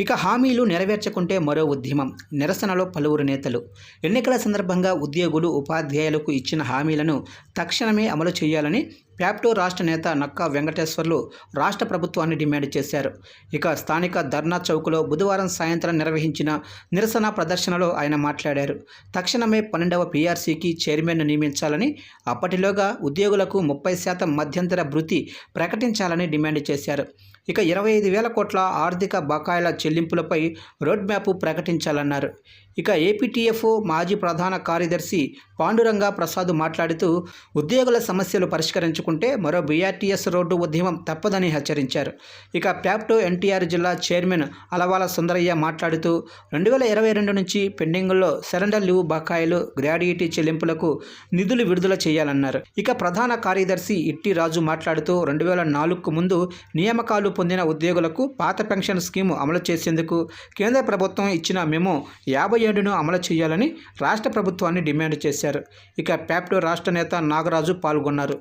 ఇక హామీలు నెరవేర్చకుంటే మరో ఉద్యమం. నిరసనలో పలువురు నేతలు. ఎన్నికల సందర్భంగా ఉద్యోగులు ఉపాధ్యాయులకు ఇచ్చిన హామీలను తక్షణమే అమలు చేయాలని ప్యాప్టో రాష్ట్ర నేత నక్కా వెంకటేశ్వర్లు రాష్ట్ర ప్రభుత్వాన్ని డిమాండ్ చేశారు. ఇక స్థానిక ధర్నా చౌక్లో బుధవారం సాయంత్రం నిర్వహించిన నిరసన ప్రదర్శనలో ఆయన మాట్లాడారు. తక్షణమే పన్నెండవ పీఆర్సీకి చైర్మన్ను నియమించాలని అప్పటిలోగా ఉద్యోగులకు ముప్పై శాతం మధ్యంతర భృతి ప్రకటించాలని డిమాండ్ చేశారు. ఇక ఇరవై ఐదు వేల కోట్ల ఆర్థిక బకాయిల చెల్లింపులపై రోడ్ మ్యాప్ ప్రకటించాలన్నారు. ఇక ఏపీటీఎఫ్ఓ మాజీ ప్రధాన కార్యదర్శి పాండురంగ ప్రసాద్ మాట్లాడుతూ ఉద్యోగుల సమస్యలు లేకుంటే మరో బీఆర్టీఎస్ రోడ్డు ఉద్యమం తప్పదని హెచ్చరించారు. ఇక ప్యాప్టో ఎన్టీఆర్ జిల్లా చైర్మన్ అలవాల సుందరయ్య మాట్లాడుతూ రెండు వేల ఇరవై రెండు నుంచి పెండింగుల్లో సరెండర్ లీవ్ బకాయిలు గ్రాడ్యుయేటీ చెల్లింపులకు నిధులు విడుదల చేయాలన్నారు. ఇక ప్రధాన కార్యదర్శి ఇట్టి రాజు మాట్లాడుతూ రెండు వేల నాలుగుకు ముందు నియామకాలు పొందిన ఉద్యోగులకు పాత పెన్షన్ స్కీము అమలు చేసేందుకు కేంద్ర ప్రభుత్వం ఇచ్చిన మేము యాభై ఏడును అమలు చేయాలని రాష్ట్ర ప్రభుత్వాన్ని డిమాండ్ చేశారు. ఇక ప్యాప్టో రాష్ట్ర నేత నాగరాజు పాల్గొన్నారు.